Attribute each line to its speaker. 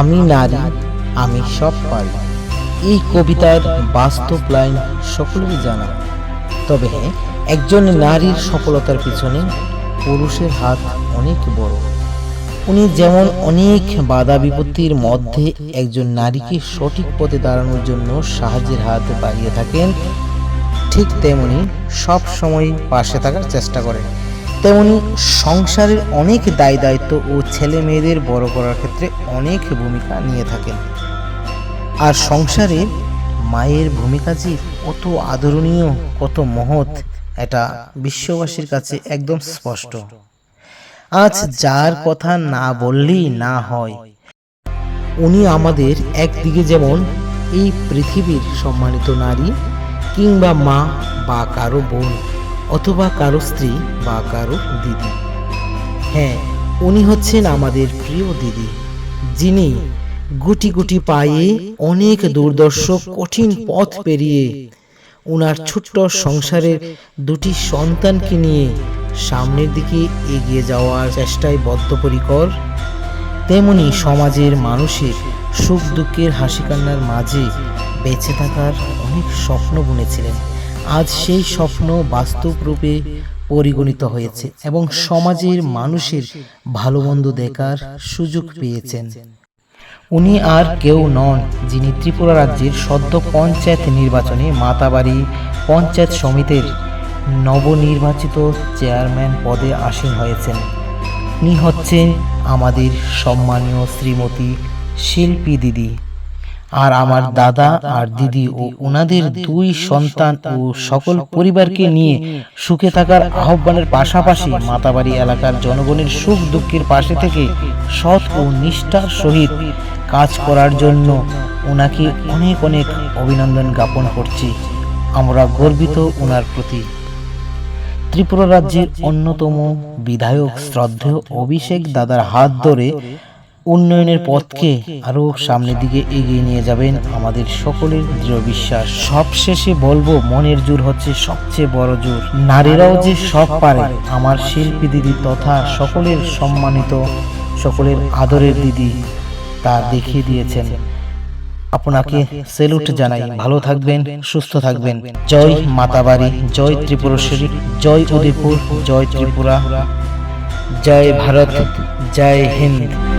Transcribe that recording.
Speaker 1: আমি নারী, আমি সব পারি। এই কবিতার বাস্তব লাইন সকলেরই জানা। তবে হ্যাঁ একজন নারীর সফলতার পিছনে পুরুষের হাত অনেক বড়। উনি যেমন অনেক বাধা বিপত্তির মধ্যে একজন নারীকে সঠিক পথে দাঁড়ানোর জন্য সাহায্যের হাত বাড়িয়ে থাকেন, ঠিক তেমনি সব সময় পাশে থাকার চেষ্টা করেন। তেমনি সংসারের অনেক দায় দায়িত্ব ও ছেলে মেয়েদের বড় করার ক্ষেত্রে অনেক ভূমিকা নিয়ে থাকেন। আর সংসারে মায়ের ভূমিকা যে কত আদরণীয়, কত মহৎ, এটা বিশ্ববাসীর কাছে একদম স্পষ্ট। আজ যার কথা না বললেই না হয়। উনি আমাদের একদিকে যেমন এই পৃথিবীর সম্মানিত নারী, কিংবা মা বা কারও বোন। অথবা কারও স্ত্রী বা কারও দিদি। হ্যাঁ উনি হচ্ছেন আমাদের প্রিয় দিদি, যিনি গুটি গুটি পায়ে অনেক দুর্দর্শ কঠিন পথ পেরিয়ে ওনার ছোট্ট সংসারের দুটি সন্তানকে নিয়ে সামনের দিকে এগিয়ে যাওয়ার চেষ্টায় বদ্ধপরিকর, তেমনি সমাজের মানুষের সুখ দুঃখের হাসি কান্নার মাঝে বেঁচে থাকার অনেক স্বপ্ন বুনেছিলেন। আজ সেই স্বপ্ন বাস্তব রূপে পরিগণিত হয়েছে এবং সমাজের মানুষের ভালো মন্দ দেখার সুযোগ পেয়েছেন। উনি আর কেউ নন, যিনি ত্রিপুরা রাজ্যের সদ্য পঞ্চায়েত নির্বাচনে মাতাবাড়ি পঞ্চায়েত সমিতির নবনির্বাচিত চেয়ারম্যান পদে আসীন হয়েছেন। ইনি হচ্ছেন আমাদের সম্মানীয় শ্রীমতী শিল্পী দিদি। আর আমার দাদা আর দিদি ও ওনাদের দুই সন্তান ও সকল পরিবারকে নিয়ে সুখে থাকার আহ্বানের পাশাপাশি মাতাবাড়ি এলাকার জনগণের সুখ দুঃখের পাশে থেকে সৎ ও নিষ্ঠার সহিত কাজ করার জন্য ওনাকে অনেক অনেক অভিনন্দন জ্ঞাপন করছি। আমরা গর্বিত ওনার প্রতি। ত্রিপুরা রাজ্যের অন্যতম বিধায়ক শ্রদ্ধেয় অভিষেক দাদার হাত ধরে উন্নয়নের পথকে আরও সামনের দিকে এগিয়ে নিয়ে যাবেন আমাদের সকলের দৃঢ় বিশ্বাস। সবশেষে বলব, মনের জোর হচ্ছে সবচেয়ে বড় জোর। নারীরাও যে সব পারে, আমার শিল্পী দিদি তথা সকলের সম্মানিত, সকলের আদরের দিদি তা দেখিয়ে দিয়েছেন। আপনাকে সেলুট জানাই। ভালো থাকবেন, সুস্থ থাকবেন। জয় মাতাবাড়ি, জয় ত্রিপুরেশ্বরী জয় উদয়পুর, জয় ত্রিপুরা। জয় ভারত, জয় হিন্দ।